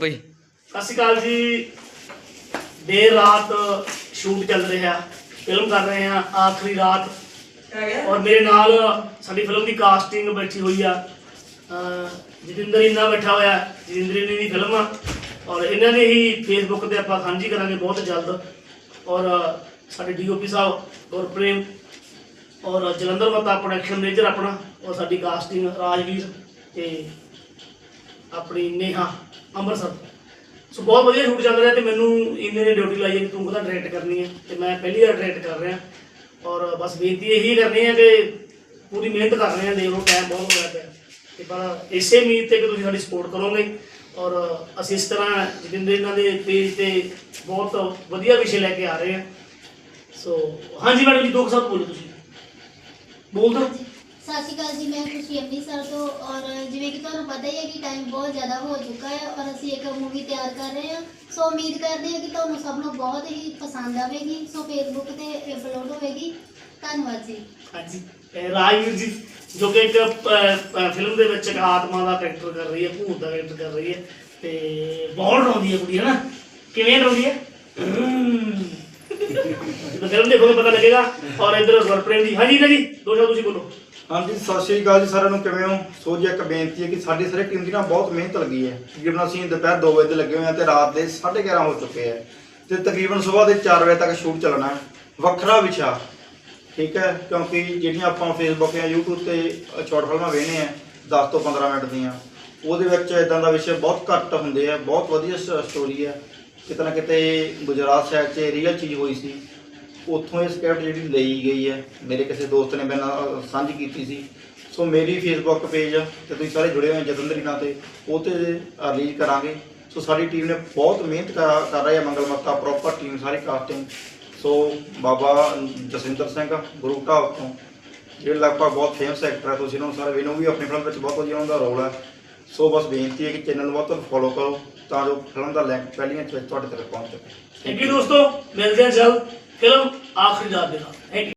ਬਈ। ਸਤਿ ਸ਼੍ਰੀ ਅਕਾਲ ਜੀ। ਦੇਰ ਰਾਤ ਸ਼ੂਟ ਚੱਲ ਰਿਹਾ ਫਿਲਮ ਕਰ ਰਹੇ ਹਾਂ ਆਖਰੀ ਰਾਤ। ਔਰ ਮੇਰੇ ਨਾਲ ਸਾਡੀ ਫਿਲਮ ਦੀ ਕਾਸਟਿੰਗ ਬੈਠੀ ਹੋਈ ਆ। ਜਤਿੰਦਰ ਇੰਨਾ ਬੈਠਾ ਹੋਇਆ। ਜਤਿੰਦਰ ਇੰਨੀ ਦੀ ਫਿਲਮ ਆ। ਔਰ ਇਹਨਾਂ ਨੇ ਹੀ ਫੇਸਬੁੱਕ ਤੇ ਆਪਾਂ ਸਾਂਝੀ ਕਰਾਂਗੇ ਬਹੁਤ ਜਲਦ। ਔਰ ਸਾਡੇ ਡੀਓਪੀ ਸਾਹਿਬ ਗੁਰਪ੍ਰੇਮ ਔਰ ਜਲੰਧਰ ਮਤਾ ਪ੍ਰੋਡਕਸ਼ਨ ਮੇਜਰ ਆਪਣਾ ਔਰ ਸਾਡੀ ਕਾਸਟਿੰਗ ਰਾਜਵੀਰ ਤੇ ਆਪਣੀ ਨੇਹਾ, ਅੰਮ੍ਰਿਤਸਰ। ਸੋ ਬਹੁਤ ਵਧੀਆ ਸ਼ੂਟ ਚੱਲ ਰਿਹਾ ਤੇ ਮੈਨੂੰ ਇਹਨੇ ਨੇ ਡਿਊਟੀ ਲਾਈ ਹੈ ਕਿ ਤੂੰ ਉਹਦਾ ਡਾਇਰੈਕਟ ਕਰਨੀ ਹੈ ਤੇ ਮੈਂ ਪਹਿਲੀ ਵਾਰ ਡਾਇਰੈਕਟ ਕਰ ਰਿਹਾ। ਔਰ ਬਸ ਬੇਨਤੀ ਇਹੀ ਕਰਨੀ ਹੈ ਕਿ ਪੂਰੀ ਮਿਹਨਤ ਕਰ ਰਹੇ ਹਾਂ ਦੇਖ ਟਾਈਮ ਬਹੁਤ ਹੋਇਆ ਪਿਆ ਤੇ ਪਰ ਇਸੇ ਉਮੀਦ ਤੇ ਕਿ ਤੁਸੀਂ ਸਾਡੀ ਸਪੋਰਟ ਕਰੋਗੇ। ਔਰ ਅਸੀਂ ਇਸ ਤਰ੍ਹਾਂ ਜਤਿੰਦਰ ਇਹਨਾਂ ਦੇ ਪੇਜ ਤੇ ਬਹੁਤ ਵਧੀਆ ਵਿਸ਼ੇ ਲੈ ਕੇ ਆ ਰਹੇ ਹਾਂ। ਸੋ ਹਾਂਜੀ ਮੈਡਮ ਜੀ, ਦੋ ਕੁ ਸ਼ਬਦ ਬੋਲੋ ਤੁਸੀਂ। ਬੋਲ ਦਿਓ ਸਤਿ ਸ਼੍ਰੀ ਅਕਾਲ ਜੀ ਮੈਂ ਖੁਸ਼ੀ ਅੰਮ੍ਰਿਤਸਰ ਤੋਂ ਔਰ ਜਿਵੇਂ ਕਿ ਤੁਹਾਨੂੰ ਪਤਾ ਹੀ ਹੈ ਕਿ ਟਾਈਮ ਬਹੁਤ ਜ਼ਿਆਦਾ ਹੋ ਚੁੱਕਾ ਹੈ ਔਰ ਅਸੀਂ ਇੱਕ ਮੂਵੀ ਤਿਆਰ ਕਰ ਰਹੇ ਹਾਂ। ਸੋ ਉਮੀਦ ਕਰਦੇ ਹਾਂ ਕਿ ਤੁਹਾਨੂੰ ਸਭ ਨੂੰ ਬਹੁਤ ਹੀ ਪਸੰਦ ਆਵੇਗੀ। ਸੋ ਫੇਸਬੁੱਕ ਤੇ ਅਪਲੋਡ ਹੋਵੇਗੀ। ਧੰਨਵਾਦ ਜੀ। ਹਾਂਜੀ। ਇਹ ਰਾਜਵੀਰ ਜੀ ਜੋ ਕਿ ਇੱਕ ਫਿਲਮ ਦੇ ਵਿੱਚ ਇੱਕ ਆਤਮਾ ਦਾ ਕੈਰੈਕਟਰ ਕਰ ਰਹੀ ਹੈ ਭੂਤ ਦਾ ਕੈਰੈਕਟਰ ਕਰ ਰਹੀ ਹੈ ਤੇ ਬਹੁਤ ਰੋਂਦੀ ਹੈ ਕੁੜੀ ਹੈ ਨਾ? ਕਿਵੇਂ ਰੋਂਦੀ ਹੈ। ਜਦੋਂ ਫਿਲਮ ਦੇਖੋਗੇ ਪਤਾ ਲੱਗੇਗਾ। ਔਰ ਇਧਰ ਗੁਰਪ੍ਰੇਮ ਜੀ। ਹਾਂਜੀ ਜੀ ਦੋ ਸ਼ਬਦ ਤੁਸੀਂ ਬੋਲੋ। ਹਾਂਜੀ, ਸਤਿ ਸ਼੍ਰੀ ਅਕਾਲ ਜੀ ਸਾਰਿਆਂ ਨੂੰ, ਕਿਵੇਂ ਹੋ? ਸੋ ਜੀ, ਇੱਕ ਬੇਨਤੀ ਹੈ ਕਿ ਸਾਡੀ ਸਾਰੀ ਟੀਮ ਦੀ ਨਾ ਬਹੁਤ ਮਿਹਨਤ ਲੱਗੀ ਹੈ। ਤਕਰੀਬਨ ਅਸੀਂ ਦੁਪਹਿਰ 2 ਵਜੇ ਦੇ ਲੱਗੇ ਹੋਏ ਹਾਂ ਤੇ ਰਾਤ ਦੇ 11:30 ਹੋ ਚੁੱਕੇ ਹੈ। ਤੇ ਤਕਰੀਬਨ ਸਵੇਰ ਦੇ 4 ਵਜੇ ਤੱਕ ਸ਼ੂਟ ਚੱਲਣਾ ਹੈ। ਵੱਖਰਾ ਵਿਸ਼ਾ, ਠੀਕ ਹੈ? ਕਿਉਂਕਿ ਜਿਹੜੀਆਂ ਆਪਾਂ ਫੇਸਬੁੱਕ ਜਾਂ YouTube ਤੇ ਸ਼ਾਰਟ ਫਿਲਮਾਂ ਵੇਖਦੇ ਆ 10 ਤੋਂ 15 ਮਿੰਟ ਦੀਆਂ, ਉਹਦੇ ਵਿੱਚ ਇਦਾਂ ਦਾ ਵਿਸ਼ੇ ਬਹੁਤ ਘੱਟ ਹੁੰਦੇ ਆ, ਬਹੁਤ ਵਧੀਆ ਸਟੋਰੀ ਹੈ। ਕਿਤੇ ਨਾ ਕਿਤੇ ਗੁਜਰਾਤ ਸਾਈਡ 'ਚ ਰੀਅਲ ਚੀਜ਼ ਹੋਈ ਸੀ। ਉੱਥੋਂ ਇਹ ਸਕ੍ਰਿਪਟ ਜਿਹੜੀ ਲਈ ਗਈ ਹੈ, ਮੇਰੇ ਕਿਸੇ ਦੋਸਤ ਨੇ ਮੇਰੇ ਨਾਲ ਸਾਂਝੀ ਕੀਤੀ ਸੀ। ਸੋ ਮੇਰੀ ਫੇਸਬੁੱਕ ਪੇਜ ਤੇ ਤੁਸੀਂ ਸਾਰੇ ਜੁੜੇ ਹੋਏ ਜਤਿੰਦਰ ਨਾਲ ਤੇ ਉਹ ਤੇ ਰਿਲੀਜ਼ ਕਰਾਂਗੇ। ਸੋ ਸਾਡੀ ਟੀਮ ਨੇ ਬਹੁਤ ਮਿਹਨਤ ਕਰ ਕਰ ਰਹੀ ਹੈ ਮੰਗਲ ਮੱਤਾ ਪ੍ਰੋਪਰ ਟੀਮ ਸਾਰੀ ਕਾਸਟਿੰਗ ਸੋ ਬਾਬਾ ਜਸਵਿੰਦਰ ਸਿੰਘ ਗੁਰੂ ਢਾਬ ਤੋਂ, ਜਿਹੜੇ ਲਗਭਗ ਬਹੁਤ ਫੇਮਸ ਐਕਟਰ ਹੈ ਤੁਸੀਂ ਇਹਨਾਂ ਨੂੰ ਸਾਰੇ ਵੇਖੋ ਵੀ ਆਪਣੀ ਫਿਲਮ ਵਿੱਚ ਬਹੁਤ ਵਧੀਆ ਉਹਨਾਂ ਦਾ ਰੋਲ ਹੈ ਸੋ ਬਸ ਬੇਨਤੀ ਹੈ ਕਿ ਚੈਨਲ ਨੂੰ ਬਹੁਤ ਫੋਲੋ ਕਰੋ, ਤਾਂ ਜੋ ਫਿਲਮ ਦਾ ਲਿੰਕ ਪਹਿਲੀਆਂ ਚ ਤੁਹਾਡੇ ਤੱਕ ਪਹੁੰਚ ਸਕੇ। ਥੈਂਕ ਯੂ ਦੋਸਤੋ, ਮਿਲਦੇ ਹਾਂ ਜਲਦ। ਫਿਲਮ ਆਖਰੀ ਰਾਤ ਦੇ ਨਾਲ।